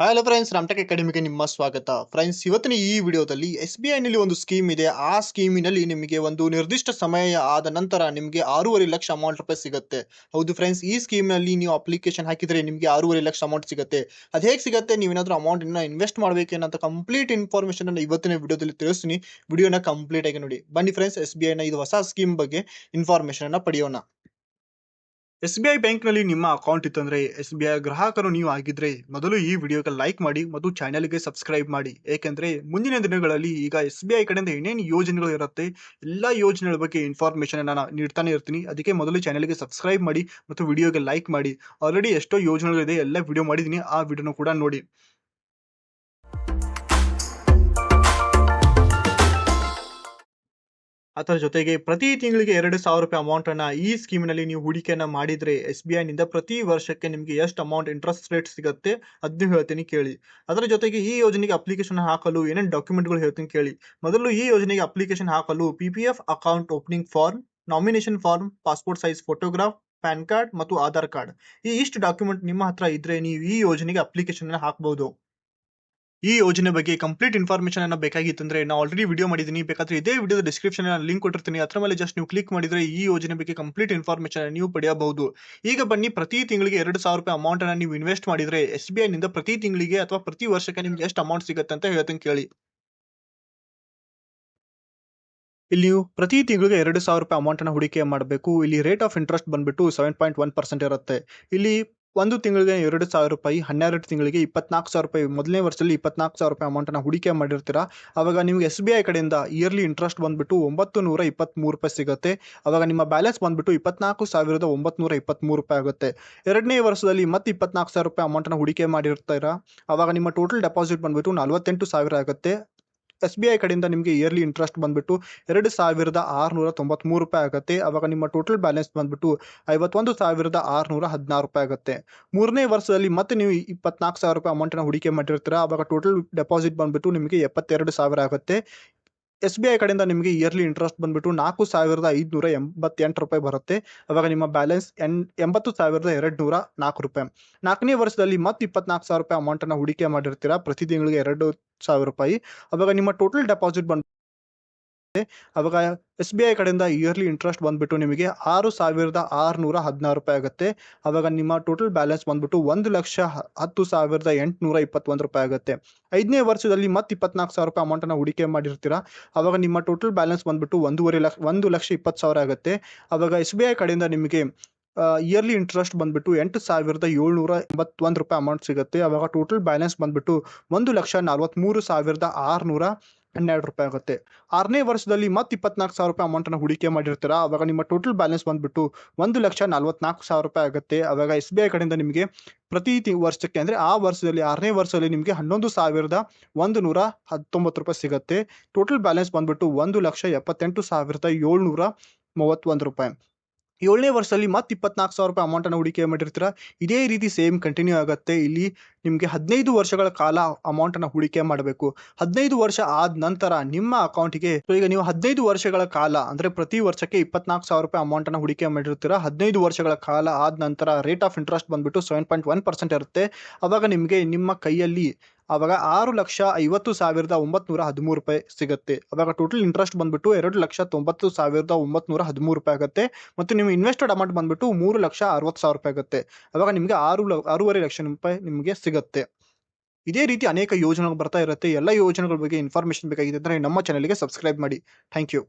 Hello friends Ramtek ಅಕಾಡೆಮಿಗೆ ನಿಮ್ಮ ಸ್ವಾಗತ. Friends ಇವತ್ತಿನ ಈ ವಿಡಿಯೋದಲ್ಲಿ ಎಸ್ ಬಿ ಐನಲ್ಲಿ ಒಂದು ಸ್ಕೀಮ್ ಇದೆ. ಆ ಸ್ಕೀಮಿನಲ್ಲಿ ನಿಮಗೆ ಒಂದು ನಿರ್ದಿಷ್ಟ ಸಮಯ ಆದ ನಂತರ ನಿಮಗೆ ಆರೂವರೆ ಲಕ್ಷ ಅಮೌಂಟ್ ರೂಪಾಯಿ ಸಿಗುತ್ತೆ. ಹೌದು ಫ್ರೆಂಡ್ಸ್ ಈ ಸ್ಕೀಮ್ನಲ್ಲಿ ನೀವು ಅಪ್ಲಿಕೇಶನ್ ಹಾಕಿದರೆ ನಿಮಗೆ ಆರೂವರೆ ಲಕ್ಷ ಅಮೌಂಟ್ ಸಿಗುತ್ತೆ. ಅದು ಹೇಗೆ ಸಿಗುತ್ತೆ? ನೀವೇನಾದರೂ ಅಮೌಂಟನ್ನು ಇನ್ವೆಸ್ಟ್ ಮಾಡಬೇಕೇನಂತ ಕಂಪ್ಲೀಟ್ ಇನ್ಫಾರ್ಮೇಷನ್ ಅನ್ನು ಇವತ್ತಿನ ವಿಡಿಯೋದಲ್ಲಿ ತಿಳಿಸ್ತೀನಿ. ವಿಡಿಯೋನ ಕಂಪ್ಲೀಟ್ ಆಗಿ ನೋಡಿ. ಬನ್ನಿ ಫ್ರೆಂಡ್ಸ್ ಎಸ್ ಬಿ ಐನ ಇದು ಹೊಸ ಸ್ಕೀಮ್ ಬಗ್ಗೆ ಇನ್ಫಾರ್ಮೇಷನ್ ಅನ್ನ ಪಡೆಯೋಣ. ಎಸ್ ಬಿ ಐ ಬ್ಯಾಂಕ್ನಲ್ಲಿ ನಿಮ್ಮ ಅಕೌಂಟ್ ಇತ್ತಂದ್ರೆ ಎಸ್ ಬಿ ಐ ಗ್ರಾಹಕರು ನೀವು ಆಗಿದ್ರೆ ಮೊದಲು ಈ ವಿಡಿಯೋಗೆ ಲೈಕ್ ಮಾಡಿ ಮತ್ತು ಚಾನೆಲ್ಗೆ ಸಬ್ಸ್ಕ್ರೈಬ್ ಮಾಡಿ. ಏಕೆಂದ್ರೆ ಮುಂದಿನ ದಿನಗಳಲ್ಲಿ ಈಗ ಎಸ್ ಬಿ ಐ ಕಡೆಯಿಂದ ಏನೇನು ಯೋಜನೆಗಳು ಇರುತ್ತೆ, ಎಲ್ಲ ಯೋಜನೆಗಳ ಬಗ್ಗೆ ಇನ್ಫಾರ್ಮೇಷನ್ ನಾನು ನೀಡ್ತಾನೆ ಇರ್ತೀನಿ. ಅದಕ್ಕೆ ಮೊದಲು ಚಾನೆಲ್ಗೆ ಸಬ್ಸ್ಕ್ರೈಬ್ ಮಾಡಿ ಮತ್ತು ವಿಡಿಯೋಗೆ ಲೈಕ್ ಮಾಡಿ. ಆಲ್ರೆಡಿ ಎಷ್ಟೋ ಯೋಜನೆಗಳಿದೆ, ಎಲ್ಲ ವಿಡಿಯೋ ಮಾಡಿದ್ದೀನಿ. ಆ ವಿಡಿಯೋನೂ ಕೂಡ ನೋಡಿ. ಅದರ ಜೊತೆಗೆ ಪ್ರತಿ ತಿಂಗಳಿಗೆ ಎರಡು ಸಾವಿರ ರೂಪಾಯಿ ಅಮೌಂಟ್ ಅನ್ನ ಈ ಸ್ಕೀಮ್ನಲ್ಲಿ ನೀವು ಹೂಡಿಕೆಯನ್ನ ಮಾಡಿದ್ರೆ ಎಸ್ ಬಿ ಐನಿಂದ ಪ್ರತಿ ವರ್ಷಕ್ಕೆ ನಿಮಗೆ ಎಷ್ಟು ಅಮೌಂಟ್ ಇಂಟ್ರೆಸ್ಟ್ ರೇಟ್ ಸಿಗುತ್ತೆ ಅದನ್ನು ಹೇಳ್ತೀನಿ ಕೇಳಿ. ಅದರ ಜೊತೆಗೆ ಈ ಯೋಜನೆಗೆ ಅಪ್ಲಿಕೇಶನ್ ಹಾಕಲು ಏನೇನು ಡಾಕ್ಯುಮೆಂಟ್ಗಳು ಹೇಳ್ತೀನಿ ಕೇಳಿ. ಮೊದಲು ಈ ಯೋಜನೆಗೆ ಅಪ್ಲಿಕೇಶನ್ ಹಾಕಲು P P F account opening form nomination form passport size photograph PAN card ಮತ್ತು ಆಧಾರ್ ಕಾರ್ಡ್ ಈ ಇಷ್ಟು ಡಾಕ್ಯುಮೆಂಟ್ ನಿಮ್ಮ ಹತ್ರ ಇದ್ರೆ ನೀವು ಈ ಯೋಜನೆಗೆ ಅಪ್ಲಿಕೇಶನ್ ಹಾಕಬಹುದು ಈ ಯೋಜನೆ ಬಗ್ಗೆ ಕಂಪ್ಲೀಟ್ ಇನ್ಫಾರ್ಮೇಶನ್ ಅನ್ನ ಬೇಕಾಗಿತ್ತಂದ್ರೆ ನಾನು ಆಲ್ರೆಡಿ ವಿಡಿಯೋ ಮಾಡಿದ್ದೀನಿ ಬೇಕಾದ್ರೆ ಇದೇ ವಿಡಿಯೋದ ಡಿಸ್ಕ್ರಿಪ್ಷನ್ ಲಿಂಕ್ ಕೊಟ್ಟಿರ್ತೀನಿ. ಅದರ ಮೇಲೆ ಜಸ್ಟ್ ನೀವು ಕ್ಲಿಕ್ ಮಾಡಿದ್ರೆ ಈ ಯೋಜನೆ ಬಗ್ಗೆ ಕಂಪ್ಲೀಟ್ ಇನ್ಫಾರ್ಮೇಶನ್ ನೀವು ಪಡೆಯಬಹುದು. ಈಗ ಬನ್ನಿ, ಪ್ರತಿ ತಿಂಗಳಿಗೆ ಎರಡು ಸಾವಿರ ರೂಪಾಯಿ ಅಮೌಂಟ್ ಅನ್ನ ನೀವು ಇನ್ವೆಸ್ಟ್ ಮಾಡಿದ್ರೆ ಎಸ್ ಬಿ ಐ ನಿಂದ ಪ್ರತಿ ತಿಂಗಳಿಗೆ ಅಥವಾ ಪ್ರತಿ ವರ್ಷಕ್ಕೆ ನಿಮ್ಗೆ ಎಷ್ಟು ಅಮೌಂಟ್ ಸಿಗುತ್ತೆ ಅಂತ ಹೇಳ್ತೀನಿ ಕೇಳಿ. ಇಲ್ಲಿ ನೀವು ಪ್ರತಿ ತಿಂಗಳಿಗೆ ಎರಡು ಸಾವಿರ ರೂಪಾಯಿ ಅಮೌಂಟ್ ಅನ್ನ ಹೂಡಿಕೆ ಮಾಡಬೇಕು. ಇಲ್ಲಿ ರೇಟ್ ಆಫ್ ಇಂಟ್ರೆಸ್ಟ್ ಬಂದ್ಬಿಟ್ಟು ಸೆವೆನ್ ಪಾಯಿಂಟ್ ಒನ್ ಪರ್ಸೆಂಟ್ ಇರುತ್ತೆ. ಇಲ್ಲಿ ಒಂದು ತಿಂಗಳಿಗೆ ಎರಡು ಸಾವಿರ ರೂಪಾಯಿ, ಹನ್ನೆರಡು ತಿಂಗಳಿಗೆ ಇಪ್ಪತ್ನಾಲ್ಕು ಸಾವಿರ ರೂಪಾಯಿ, ಮೊದಲನೇ ವರ್ಷದಲ್ಲಿ ಇಪ್ಪತ್ನಾಲ್ಕು ಸಾವಿರ ರೂಪಾಯಿ ಅಮೌಂಟನ್ನು ಹೂಡಿಕೆ ಮಾಡಿರ್ತೀರಾ? ಅವಾಗ ನಿಮಗೆ ಎಸ್ ಬಿ ಐ ಕಡೆಯಿಂದ ಇಯರ್ಲಿ ಇಂಟ್ರೆಸ್ಟ್ ಬಂದ್ಬಿಟ್ಟು ಒಂಬತ್ತು ನೂರ ಇಪ್ಪತ್ತ್ಮೂರು ರೂಪಾಯಿ ಸಿಗುತ್ತೆ. ಅವಾಗ ನಿಮ್ಮ ಬ್ಯಾಲೆನ್ಸ್ ಬಂದ್ಬಿಟ್ಟು ಇಪ್ಪತ್ನಾಲ್ಕು ಸಾವಿರದ ಒಂಬತ್ತು ಇಪ್ಪತ್ತ್ಮೂರು ರೂಪಾಯಿ ಆಗುತ್ತೆ. ಎರಡನೇ ವರ್ಷದಲ್ಲಿ ಮತ್ತೆ ಇಪ್ಪತ್ನಾಲ್ಕು ಸಾವಿರ ರೂಪಾಯಿ ಅಮೌಂಟನ್ನು ಹೂಡಿಕೆ ಮಾಡಿರ್ತೀರಾ? ಅವಾಗ ನಿಮ್ಮ ಟೋಟಲ್ ಡೆಪಾಸಿಟ್ ಬಂದ್ಬಿಟ್ಟು ನಲವತ್ತೆಂಟು ಸಾವಿರ ಆಗುತ್ತೆ. ಎಸ್ ಬಿ ಐ ಕಡೆಯಿಂದ ನಿಮಗೆ ಇಯರ್ಲಿ ಇಂಟ್ರೆಸ್ಟ್ ಬಂದ್ಬಿಟ್ಟು ಎರಡು ಸಾವಿರದ ಆರುನೂರ ತೊಂಬತ್ಮೂರು ರೂಪಾಯಿ ಆಗುತ್ತೆ. ಅವಾಗ ನಿಮ್ಮ ಟೋಟಲ್ ಬ್ಯಾಲೆನ್ಸ್ ಬಂದ್ಬಿಟ್ಟು ಐವತ್ತೊಂದು ಸಾವಿರದ ಆರುನೂರ ಹದಿನಾರು ರೂಪಾಯಿ ಆಗುತ್ತೆ. ಮೂರನೇ ವರ್ಷದಲ್ಲಿ ಮತ್ತೆ ನೀವು ಇಪ್ಪತ್ನಾಲ್ಕು ಸಾವಿರ ರೂಪಾಯಿ ಅಮೌಂಟನ್ನು ಹೂಡಿಕೆ ಮಾಡಿರ್ತೀರ. ಅವಾಗ ಟೋಟಲ್ ಡೆಪಾಸಿಟ್ ಬಂದ್ಬಿಟ್ಟು ನಿಮಗೆ ಎಪ್ಪತ್ತೆರಡು ಸಾವಿರ ಆಗುತ್ತೆ. ಎಸ್ ಬಿ ಐ ಕಡೆಯಿಂದ ನಿಮಗೆ ಇಯರ್ಲಿ ಇಂಟ್ರೆಸ್ಟ್ ಬಂದ್ಬಿಟ್ಟು ನಾಲ್ಕು ಸಾವಿರದ ಐದುನೂರ ಎಂಬತ್ತೆಂಟು ರೂಪಾಯಿ ಬರುತ್ತೆ. ಅವಾಗ ನಿಮ್ಮ ಬ್ಯಾಲೆನ್ಸ್ ಎನ್ ಎಂಬತ್ತು ಸಾವಿರದ ಎರಡು ನೂರ ನಾಲ್ಕು ರೂಪಾಯಿ. ನಾಲ್ಕನೇ ವರ್ಷದಲ್ಲಿ ಮತ್ತೆ ಇಪ್ಪತ್ನಾಲ್ಕು ಸಾವಿರ ರೂಪಾಯಿ ಅಮೌಂಟನ್ನು ಹೂಡಿಕೆ ಮಾಡಿರ್ತೀರಾ. ಪ್ರತಿ ತಿಂಗಳಿಗೆ ಎರಡು ಸಾವಿರ ರೂಪಾಯಿ. ಅವಾಗ ನಿಮ್ಮ ಟೋಟಲ್ ಡೆಪಾಸಿಟ್ ಬಂದು ಅವಾಗ ಎಸ್ ಬಿ ಐ ಕಡೆಯಿಂದ ಇಯರ್ಲಿ ಇಂಟ್ರೆಸ್ಟ್ ಬಂದ್ಬಿಟ್ಟು ನಿಮಗೆ ಆರು ಸಾವಿರದ ಆರುನೂರ ಹದಿನಾರು ರೂಪಾಯಿ ಆಗುತ್ತೆ. ಅವಾಗ ನಿಮ್ಮ ಟೋಟಲ್ ಬ್ಯಾಲೆನ್ಸ್ ಬಂದ್ಬಿಟ್ಟು ಒಂದು ಲಕ್ಷ ಹತ್ತು ಸಾವಿರದ ಎಂಟುನೂರ ಇಪ್ಪತ್ತೊಂದು ರೂಪಾಯಿ ಆಗುತ್ತೆ. ಐದನೇ ವರ್ಷದಲ್ಲಿ ಮತ್ತೆ ಇಪ್ಪತ್ನಾಲ್ಕು ಸಾವಿರ ರೂಪಾಯಿ ಅಮೌಂಟನ್ನು ಹೂಡಿಕೆ ಮಾಡಿರ್ತೀರಾ? ಅವಾಗ ನಿಮ್ಮ ಟೋಟಲ್ ಬ್ಯಾಲೆನ್ಸ್ ಬಂದ್ಬಿಟ್ಟು ಒಂದೂವರೆ ಲಕ್ಷ, ಒಂದು ಲಕ್ಷ ಇಪ್ಪತ್ತು ಸಾವಿರ ಆಗುತ್ತೆ. ಅವಾಗ ಎಸ್ ಬಿ ಐ ಕಡೆಯಿಂದ ನಿಮಗೆ ಇಯರ್ಲಿ ಇಂಟ್ರೆಸ್ಟ್ ಬಂದ್ಬಿಟ್ಟು ಎಂಟು ಸಾವಿರದ ಏಳ್ನೂರ ಎಂಬತ್ತೊಂದು ರೂಪಾಯಿ ಅಮೌಂಟ್ ಸಿಗುತ್ತೆ. ಅವಾಗ ಟೋಟಲ್ ಬ್ಯಾಲೆನ್ಸ್ ಬಂದ್ಬಿಟ್ಟು ಒಂದು ಲಕ್ಷ ನಲ್ವತ್ತ್ಮೂರು ಸಾವಿರದ ಆರುನೂರ ಹನ್ನೆರಡು ರೂಪಾಯಿ ಆಗುತ್ತೆ. ಆರನೇ ವರ್ಷದಲ್ಲಿ ಮತ್ತೆ ಇಪ್ಪತ್ನಾಲ್ಕು ಸಾವಿರ ರೂಪಾಯಿ ಅಮೌಂಟನ್ನು ಹೂಡಿಕೆ ಮಾಡಿರ್ತೀರಾ? ಅವಾಗ ನಿಮ್ಮ ಟೋಟಲ್ ಬ್ಯಾಲೆನ್ಸ್ ಬಂದ್ಬಿಟ್ಟು ಒಂದು ಲಕ್ಷ ನಲ್ವತ್ನಾಲ್ಕು ಸಾವಿರ ರೂಪಾಯಿ ಆಗುತ್ತೆ. ಅವಾಗ ಎಸ್ ಬಿ ಐ ಕಡೆಯಿಂದ ನಿಮಗೆ ಪ್ರತಿ ವರ್ಷಕ್ಕೆ ಅಂದರೆ ಆ ವರ್ಷದಲ್ಲಿ, ಆರನೇ ವರ್ಷದಲ್ಲಿ ನಿಮಗೆ ಹನ್ನೊಂದು ಸಾವಿರದ ಒಂದು ನೂರ ಹತ್ತೊಂಬತ್ತು ರೂಪಾಯಿ ಸಿಗುತ್ತೆ. ಟೋಟಲ್ ಬ್ಯಾಲೆನ್ಸ್ ಬಂದ್ಬಿಟ್ಟು ಒಂದು ಲಕ್ಷ ಎಪ್ಪತ್ತೆಂಟು ಸಾವಿರದ ಏಳ್ನೂರ ಮೂವತ್ತೊಂದು ರೂಪಾಯಿ. ಏಳನೇ ವರ್ಷದಲ್ಲಿ ಮತ್ತೆ ಇಪ್ಪತ್ನಾಲ್ಕು ಸಾವಿರ ರೂಪಾಯಿ ಅಮೌಂಟನ್ನು ಹೂಡಿಕೆ ಮಾಡಿರ್ತೀರಾ? ಇದೇ ರೀತಿ ಸೇಮ್ ಕಂಟಿನ್ಯೂ ಆಗುತ್ತೆ. ಇಲ್ಲಿ ನಿಮಗೆ ಹದಿನೈದು ವರ್ಷಗಳ ಕಾಲ ಅಮೌಂಟನ್ನು ಹೂಡಿಕೆ ಮಾಡಬೇಕು. ಹದಿನೈದು ವರ್ಷ ಆದ ನಂತರ ನಿಮ್ಮ ಅಕೌಂಟಿಗೆ ಈಗ ನೀವು ಹದಿನೈದು ವರ್ಷಗಳ ಕಾಲ, ಅಂದರೆ ಪ್ರತಿ ವರ್ಷಕ್ಕೆ ಇಪ್ಪತ್ನಾಲ್ಕು ಸಾವಿರ ರೂಪಾಯಿ ಅಮೌಂಟನ್ನು ಹೂಡಿಕೆ ಮಾಡಿರ್ತೀರಾ? ಹದಿನೈದು ವರ್ಷಗಳ ಕಾಲ ಆದ ನಂತರ ರೇಟ್ ಆಫ್ ಇಂಟ್ರೆಸ್ಟ್ ಬಂದ್ಬಿಟ್ಟು ಸೆವೆನ್ ಪಾಯಿಂಟ್ ಒನ್ ಪರ್ಸೆಂಟ್ ಇರುತ್ತೆ. ಅವಾಗ ನಿಮಗೆ ನಿಮ್ಮ ಕೈಯಲ್ಲಿ ಅವಾಗ ಆರು ಲಕ್ಷ ಐವತ್ತು ಸಾವಿರದ ಒಂಬತ್ನೂರ ಹದಿಮೂರು ರೂಪಾಯಿ ಸಿಗುತ್ತೆ. ಅವಾಗ ಟೋಟಲ್ ಇಂಟ್ರೆಸ್ಟ್ ಬಂದ್ಬಿಟ್ಟು ಎರಡು ಲಕ್ಷ ತೊಂಬತ್ತು ಸಾವಿರದ ಒಂಬತ್ನೂರ ಹದಿಮೂರು ರೂಪಾಯಿ ಆಗುತ್ತೆ. ಮತ್ತು ನಿಮ್ಮ ಇನ್ವೆಸ್ಟೆಡ್ ಅಮೌಂಟ್ ಬಂದ್ಬಿಟ್ಟು ಮೂರು ಲಕ್ಷ ಅರವತ್ತು ಸಾವಿರ ರೂಪಾಯಿ ಆಗುತ್ತೆ. ಅವಾಗ ನಿಮಗೆ ಆರು ಆರೂವರೆ ಲಕ್ಷ ರೂಪಾಯಿ ನಿಮಗೆ ಸಿಗುತ್ತೆ. ಇದೇ ರೀತಿ ಅನೇಕ ಯೋಜನೆಗಳು ಬರ್ತಾ ಇರುತ್ತೆ. ಎಲ್ಲ ಯೋಜನೆಗಳ ಬಗ್ಗೆ ಇನ್ಫಾರ್ಮೇಷನ್ ಬೇಕಾಗಿದೆ ಅಂದರೆ ನಮ್ಮ ಚಾನಲ್ಗೆ ಸಬ್ಸ್ಕ್ರೈಬ್ ಮಾಡಿ. Thank you